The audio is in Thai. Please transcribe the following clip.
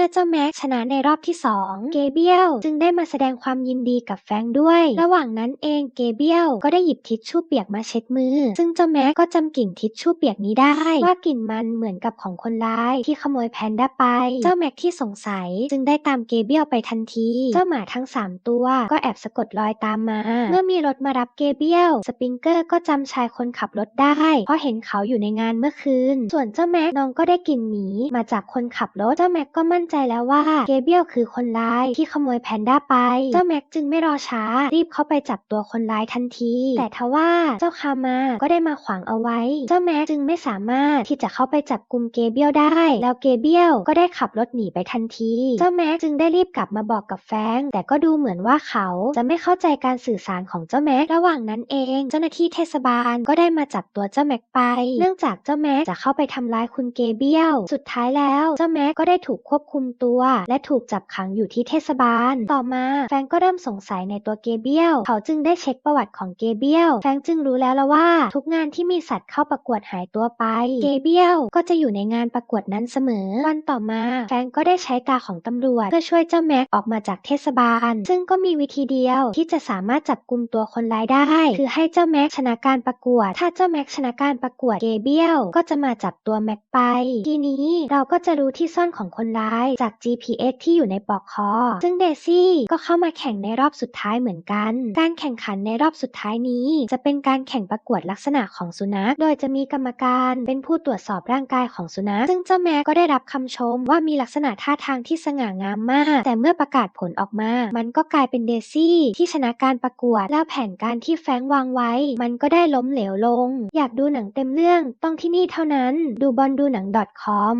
มื่อเจ้าแม็กชนะในรอบที่ 2 เกเบียลจึงได้มาแสดงความยินดีกับแฟงด้วย ระหว่างนั้นเองเกเบียลก็ได้หยิบทิชชู่เปียกมาเช็ดมือ ซึ่งเจ้าแม็กก็จำกลิ่นทิชชู่เปียกนี้ได้ ว่ากลิ่นมันเหมือนกับของคนร้ายที่ขโมยแพนด้าไป เจ้าแม็กที่สงสัยจึงได้ตามเกเบียลไปทันที เจ้าหมาทั้ง 3 ตัวก็แอบสะกดรอยตามมา เมื่อมีรถมารับเกเบียลสปริงเกอร์ก็จำชายคนขับรถได้ เพราะเห็นเขาอยู่ในงานเมื่อคืน ส่วนเจ้าแม็กน้องก็ได้กลิ่นหมีมาจากคนขับรถ เจ้าแม็กก็มั่นใจแล้วว่าเกเบียลคือคนร้ายที่ขโมยแพนด้าไป เจ้าแม็กจึงไม่รอช้า รีบเข้าไปจับตัวคนร้ายทันที แต่ทว่าเจ้าคามาก็ได้มาขวางเอาไว้ เจ้าแม็กจึงไม่สามารถที่จะเข้าไปจับกลุ่มเกเบียลได้ แล้วเกเบียลก็ได้ขับรถหนีไปทันที เจ้าแม็กจึงได้รีบกลับมาบอกกับแฟง แต่ก็ดูเหมือนว่าเขาจะไม่เข้าใจการสื่อสารของเจ้าแม็กระหว่างนั้นเอง เจ้าหน้าที่เทศบาลก็ได้มาจับตัวเจ้าแม็กไป เนื่องจากเจ้าแม็กจะเข้าไปทำร้ายคุณเกเบียล สุดท้ายแล้วเจ้าแม็กก็ได้ถูกควบคุมตัว และถูกจับขังอยู่ที่เทศบาล ต่อมาแฟงก็เริ่มสงสัยในตัวเกเบียล เขาจึงได้เช็คประวัติของเกเบียล แฟงจึงรู้แล้วละว่า ทุกงานที่มีสัตว์เข้าประกวดหายตัวไป เกเบียลก็จะอยู่ในงานประกวดนั้นเสมอ วันต่อมา แฟงก์ก็ได้ใช้ตาของตำรวจ เพื่อช่วยเจ้าแม็กออกมาจากเทศบาล ซึ่งก็มีวิธีเดียวที่จะสามารถจับกลุ่มตัวคนร้ายได้ คือให้เจ้าแม็กชนะการประกวด ถ้าเจ้าแม็กชนะการประกวดเกเบียลก็จะมาจับตัวแม็กไป ทีนี้เราก็จะรู้ที่ซ่อนของคนร้ายจาก GPS ที่อยู่ในปลอกคอ ซึ่งเดซี่ก็เข้ามาแข่งในรอบสุดท้ายเหมือนกัน การแข่งขันในรอบสุดท้ายนี้ จะเป็นการแข่งประกวดลักษณะของสุนัข โดยจะมีกรรมการเป็นผู้ตรวจสอบร่างกายของสุนัข ซึ่งเจ้าแม็กก็ได้รับคำชมว่ามีลักษณะท่าทางที่สง่างามมาก แต่เมื่อประกาศผลออกมา มันก็กลายเป็นเดซี่ที่ชนะการประกวด แล้วแผนการที่แฟงวางไว้ มันก็ได้ล้มเหลวลง อยากดูหนังเต็มเรื่องต้องที่นี่เท่านั้น ดูบอลดูหนัง .com